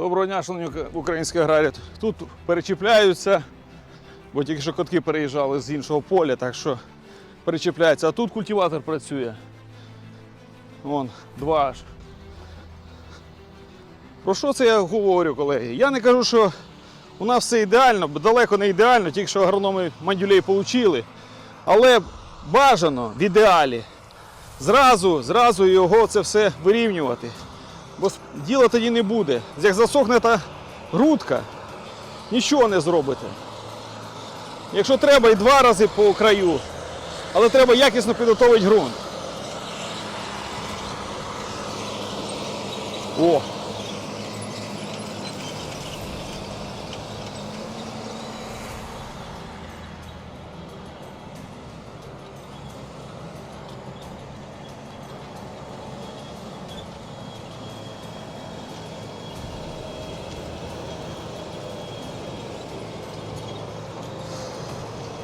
Доброго дня, шановні українські аграрії. Тут перечіпляються, бо тільки що котки переїжджали з іншого поля, так що перечіпляються. А тут культиватор працює. Вон, два аж. Про що це я говорю, колеги? Я не кажу, що у нас все ідеально, бо далеко не ідеально, тільки що агрономи мандюлей отримали. Але бажано в ідеалі зразу, зразу його це все вирівнювати. Бо діла тоді не буде. Як засохне та грудка, нічого не зробите. Якщо треба, і два рази по краю, але треба якісно підготовити ґрунт. О!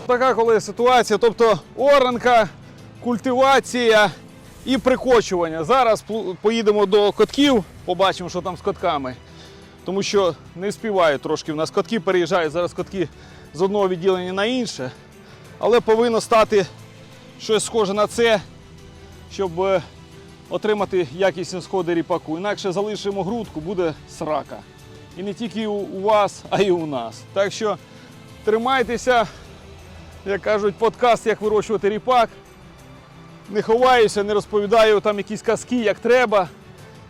Така коли ситуація, тобто оранка, культивація і прикочування. Зараз поїдемо до котків, побачимо, що там з котками. Тому що не співають трошки. У нас котки переїжджають, зараз котки з одного відділення на інше. Але повинно стати щось схоже на це, щоб е, отримати якісні сходи ріпаку. Інакше залишимо грудку, буде срака. І не тільки у, у вас, а й у нас. Так що тримайтеся як кажуть, подкаст, як вирощувати ріпак. Не ховаюся, не розповідаю там якісь казки, як треба.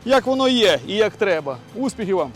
Як воно є і як треба. Успіхів вам!